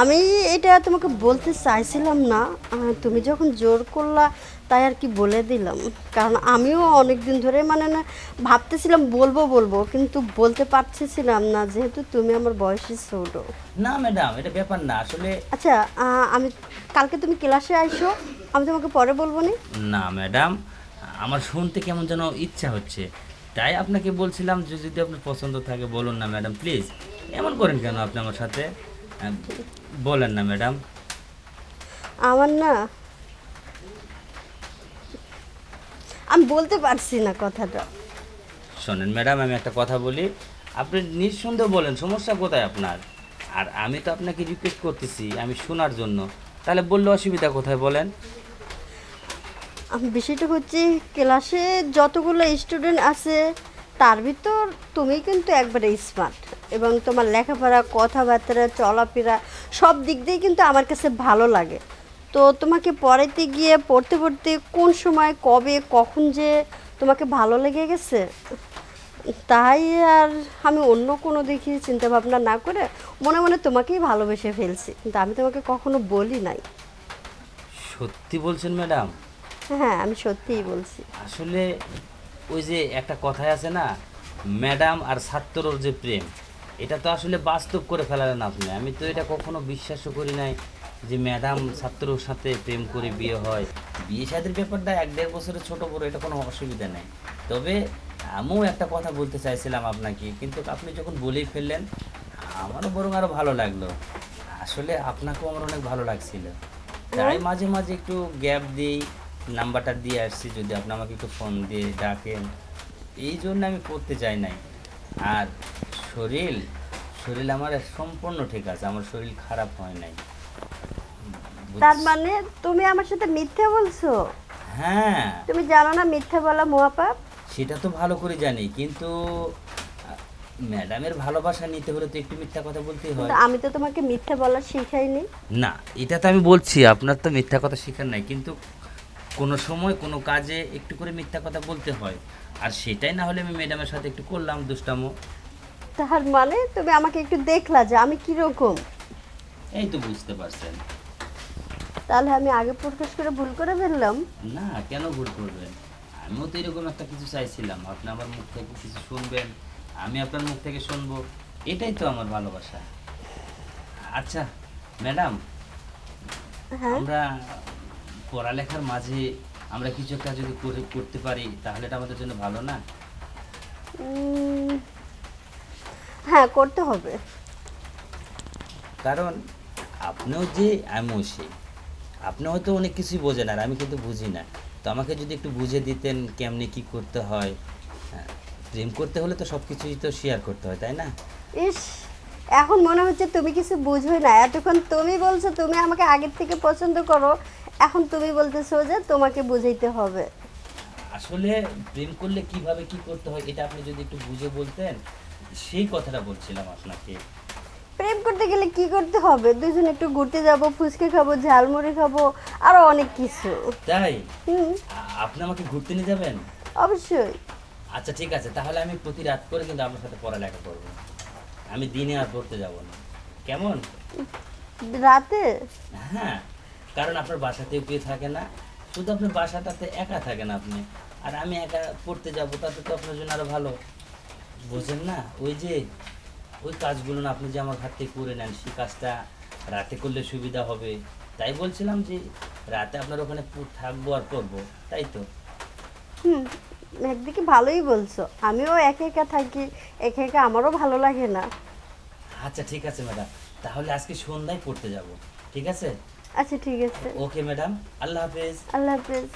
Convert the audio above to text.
আমি এটা তোমাকে বলতে চাইছিলাম না তুমি যখন জোর করলা তাই আর কি বলে দিলাম। কারণ আমিও অনেক দিন ধরে মানে না ভাবতেছিলাম বলব বলব কিন্তু বলতে পারতেছিলাম না যেহেতু তুমি আমার বয়সী ছোট। না ম্যাডাম এটা ব্যাপার না আসলে আচ্ছা আমি কালকে তুমি ক্লাসে আইসো আমি তোমাকে পরে বলব নি? না ম্যাডাম আমার শুনতে কেমন যেন ইচ্ছা হচ্ছে। তাই আপনাকে বলছিলাম যে যদি আপনার পছন্দ থাকে বলুন না ম্যাডাম প্লিজ। এমন করেন কেন আপনি আমার সাথে? বলেন না ম্যাডাম। আমার না আমি বলতে পারছি না কথাটা। শোনেন ম্যাডাম আমি একটা কথা বলি। আপনি নিঃসন্দেহ বলেন সমস্যা কোথায় আপনার? আর আমি তো আপনাকে রিকোয়েস্ট করতেছি আমি শোনার জন্য। তাহলে বললে অসুবিধা কোথায় বলেন? আমি বিষয়টা হচ্ছে ক্লাসে যতগুলো স্টুডেন্ট আছে তার ভিতর তুমি কিন্তু একবারে স্মার্ট এবং তোমার লেখাপড়া কথাবার্তা চলাফেরা সব দিক দিয়ে কিন্তু আমার কাছে ভালো লাগে। তো তোমাকে পড়াইতে গিয়ে পড়তে পড়তে কোন সময় কবে কখন যে তোমাকে ভালো লেগে গেছে? তাই আর আমি অন্য কোনো দেখি চিন্তা ভাবনা না করে মনে মনে তোমাকেই ভালোবেসে ফেলছি। কিন্তু আমি তোমাকে কখনো বলি নাই। সত্যি বলছেন ম্যাডাম? হ্যাঁ আমি সত্যিই বলছি। আসলে ওই যে একটা কথাই আছে না ম্যাডাম আর ছাত্রর যে প্রেম এটা তো আসলে বাস্তব করে ফেলালেন আপনি আমি তো এটা কখনো বিশ্বাসও করি নাই যে ম্যাডাম ছাত্রর সাথে প্রেম করে বিয়ে হয়। বিয়ে শাদির ব্যাপারটা এক দেড় বছরের ছোট বড় এটা কোনো অসুবিধা নেই। তবে আমিও একটা কথা বলতে চাইছিলাম আপনাকে কিন্তু আপনি যখন বলেই ফেললেন আমারও বরং আরও ভালো লাগল। আসলে আপনাকেও আমার অনেক ভালো লাগছিল। তাই মাঝে মাঝে একটু গ্যাপ দিই নাম্বারটা দিয়ে আসছি যদি আপনি আমাকে একটু ফোন দিয়ে ডাকেন। এই জন্য আমি করতে চাই নাই। আর শরীর শরীর আমার সম্পূর্ণ ঠিক আছে আমার শরীর খারাপ হয় নাই। তার মানে তুমি আমার সাথে মিথ্যে বলছো? হ্যাঁ। তুমি জানো না মিথ্যে বলা মহাপাপ? সেটা তো ভালো করে জানি কিন্তু ম্যাডামের ভালোবাসা নিতে হলে তো একটু মিথ্যা কথা বলতেই হয়। আমি তো তোমাকে মিথ্যে বলা শিখাইনি। না এটা তো আমি বলছি আপনার তো মিথ্যা কথা শেখার নাই কিন্তু কোনো সময় কোনো কাজে একটু করে মিথ্যা কথা বলতে হয়। আর সেটাই না হলে আমি ম্যাডামের সাথে একটু করলাম দুষ্টামো। তার মানে তুমি আমাকে একটু দেখলা যে আমি কীরকম এই তো বুঝতে পারছেন। তাহলে আমি আগে প্রকাশ করে ভুল করে ফেললাম। না কেন ভুল করবেন? আমিও তো এরকম একটা কিছু চাইছিলাম। আপনি আমার মুখ থেকে কিছু শুনবেন আমি আপনার মুখ থেকে শুনব এটাই তো আমার ভালোবাসা। আচ্ছা ম্যাডাম হ্যাঁ? আমরা পড়ালেখার মাঝে আমরা কিছু একটা যদি করে করতে পারি তাহলে এটা আমাদের জন্য ভালো না? হ্যাঁ করতে হবে। কারণ আপনিও যে আমিও সে আপনি হয়তো অনেক কিছুই বোঝেন আর আমি কিন্তু বুঝি না। তো আমাকে যদি একটু বুঝে দিতেন কেমনে কি করতে হয় হ্যাঁ, প্রেম করতে হলে তো সব কিছুই তো শেয়ার করতে হয় তাই না? ইস এখন মনে হচ্ছে তুমি কিছু বুঝোই না। এতক্ষণ তুমি বলছো তুমি আমাকে আগের থেকে পছন্দ করো। এখন তুমি বলতেছো যে তোমাকে বুঝাইতে হবে। আসলে প্রেম করলে কীভাবে কি করতে হয় এটা আপনি যদি একটু বুঝে বলতেন সেই কথাটা বলছিলাম আপনাকে। প্রেম করতে গেলে কি করতে হবে? দুজন একটু ঘুরতে যাব ফুচকা খাব ঝালমুড়ি খাব আরও অনেক কিছু। তাই? আপনি আমাকে ঘুরতে নিয়ে যাবেন? অবশ্যই। আচ্ছা ঠিক আছে। তাহলে আমি প্রতি রাত করে কিন্তু আপনার সাথে পড়ালেখা করব। আমি দিনে আর পড়তে যাব না। কেমন? রাতে? হ্যাঁ। কারণ আপনার বাসাতেও কেউ থাকে না। শুধু আপনার বাসাটাতে একা থাকেন আপনি। আর আমি একা পড়তে যাব তাতে তো আপনার জন্য আরও ভালো। বোঝেন না? ওই যে ওই কাজগুলো না আপনি যে আমার হাত থেকে করে নেন সেই কাজটা রাতে করলে সুবিধা হবে। তাই বলছিলাম যে রাতে আপনার ওখানে থাকব আর করব তাই তো? হুম একদিকে ভালোই বলছো। আমিও একা একা থাকি একা একা আমারও ভালো লাগে না। আচ্ছা ঠিক আছে ম্যাডাম। তাহলে আজকে সন্ধ্যায় পড়তে যাব ঠিক আছে? আচ্ছা ঠিক আছে। ওকে ম্যাডাম আল্লাহ হাফেজ। আল্লাহ হাফেজ।